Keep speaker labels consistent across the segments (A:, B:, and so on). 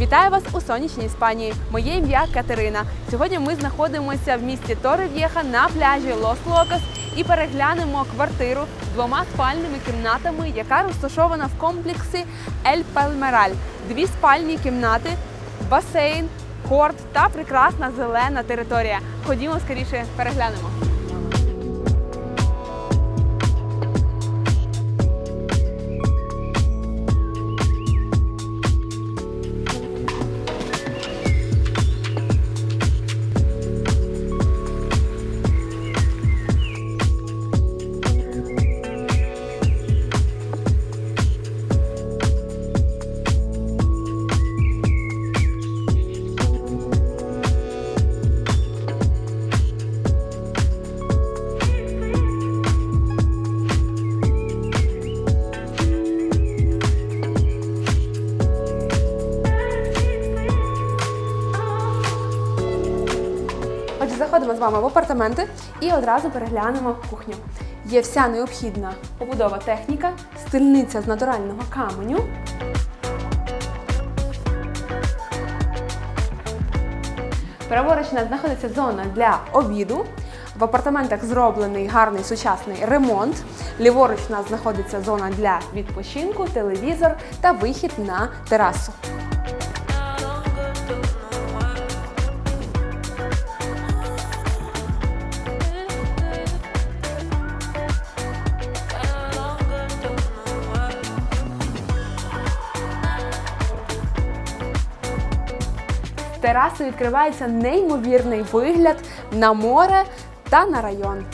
A: Вітаю вас у сонячній Іспанії. Моє ім'я Катерина. Сьогодні ми знаходимося в місті Торрев'єха на пляжі Лос Локос і переглянемо квартиру з двома спальними кімнатами, яка розташована в комплексі Ель Пальмераль. Дві спальні кімнати, басейн, корт та прекрасна зелена територія. Ходімо скоріше переглянемо. Заходимо з вами в апартаменти і одразу переглянемо кухню. Є вся необхідна побудова техніка, стильниця з натурального каменю. Праворуч знаходиться зона для обіду. В апартаментах зроблений гарний сучасний ремонт. Ліворуч у нас знаходиться зона для відпочинку, телевізор та вихід на терасу. Тераси відкривається неймовірний вигляд на море та на район.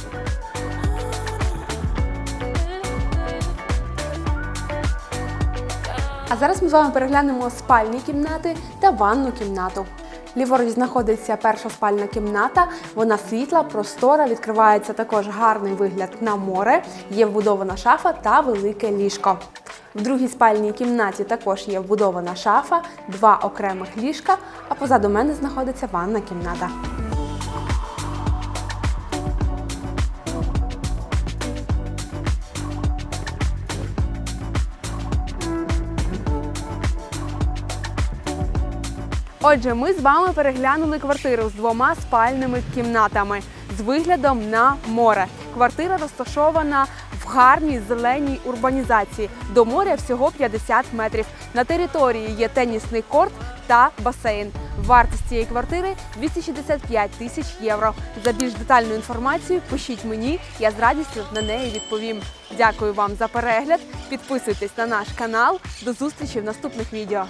A: А зараз ми з вами переглянемо спальні кімнати та ванну кімнату. Ліворуч знаходиться перша спальна кімната. Вона світла, простора, відкривається також гарний вигляд на море. Є вбудована шафа та велике ліжко. В другій спальній кімнаті також є вбудована шафа, два окремих ліжка, а позаду мене знаходиться ванна кімната. Отже, ми з вами переглянули квартиру з двома спальними кімнатами з виглядом на море. Квартира розташована в гарній зеленій урбанізації. До моря всього 50 метрів. На території є тенісний корт та басейн. Вартість цієї квартири 265 тисяч євро. За більш детальну інформацію пишіть мені, я з радістю на неї відповім. Дякую вам за перегляд. Підписуйтесь на наш канал. До зустрічі в наступних відео.